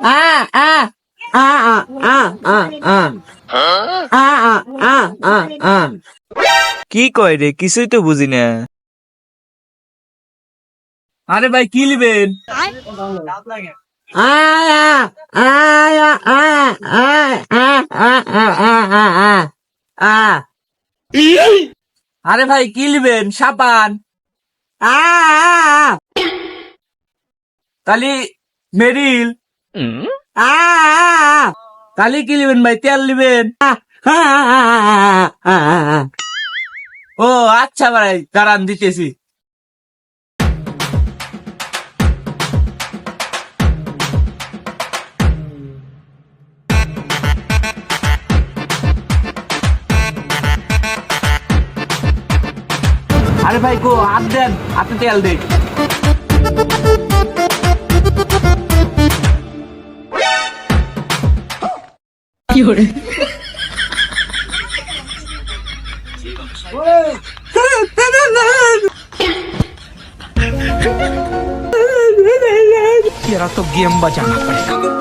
আ আ আ আ আ আ আ আ আ আ আ কি কয় রে কিছুই তো বুঝি না আরে ভাই কি লিবেন আরে ভাই কি লিবেন সাবান তালি মেরিল তালি কি লিবেন ভাই? তেল লিবেন। ও আচ্ছা ভাই, দাঁড়ান, দিতেছি। আরে ভাই, কো, হাত দেন, হাতে তেল Fiore. तेरा तो गेम बजाना पड़ेगा